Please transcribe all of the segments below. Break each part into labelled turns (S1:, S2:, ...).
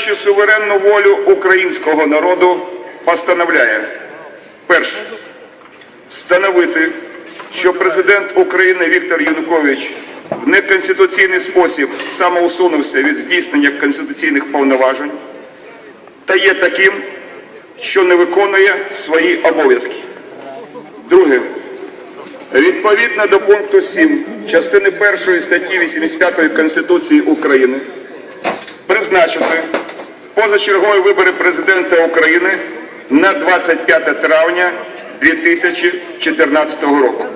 S1: Суверенну волю українського народу постановляє перше встановити, що президент України Віктор Янукович в неконституційний спосіб самоусунувся від здійснення конституційних повноважень та є таким, що не виконує свої обов'язки. Друге. Відповідно до пункту 7 частини 1 статті 85 Конституції України призначити позачергові вибори президента України на 25 травня 2014 року.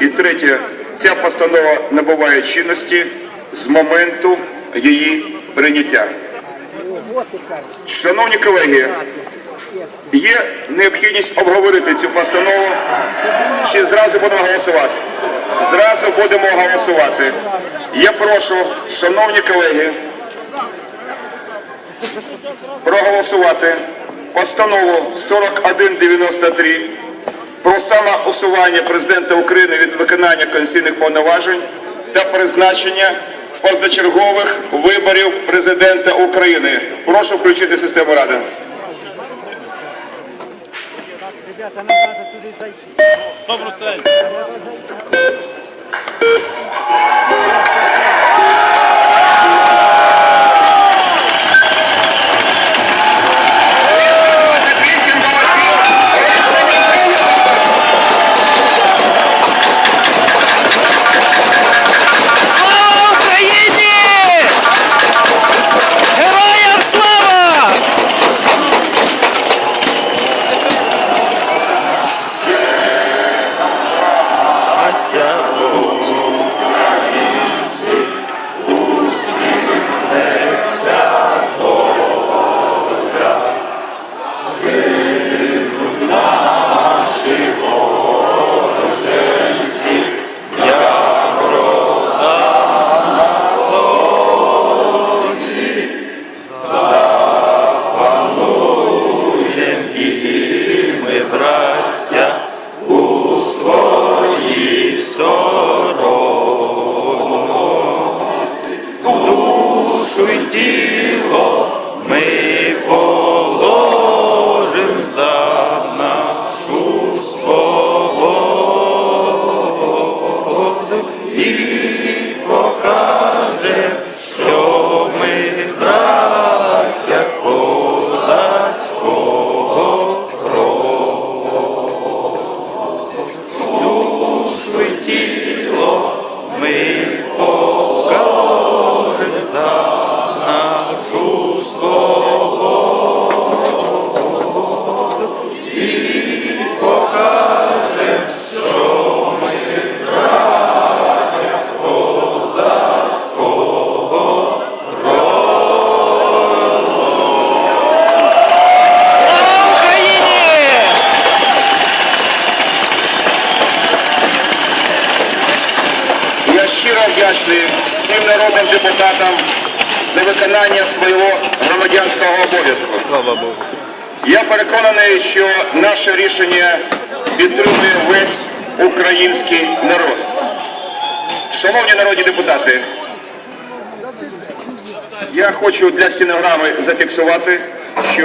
S1: І третє, ця постанова набуває чинності з моменту її прийняття. Шановні колеги, є необхідність обговорити цю постанову чи зразу будемо голосувати? Зразу будемо голосувати. Я прошу, шановні колеги, проголосувати постанову 4193 про самоусування президента України від виконання конституційних повноважень та призначення позачергових виборів президента України. Прошу включити систему ради.
S2: Ребята, нам
S3: тіло ми
S1: Щиро вдячний всім народним депутатам за виконання свого громадянського обов'язку.
S4: Слава Богу.
S1: Я переконаний, що наше рішення підтримує весь український народ. Шановні народні депутати, я хочу для стенограми зафіксувати, що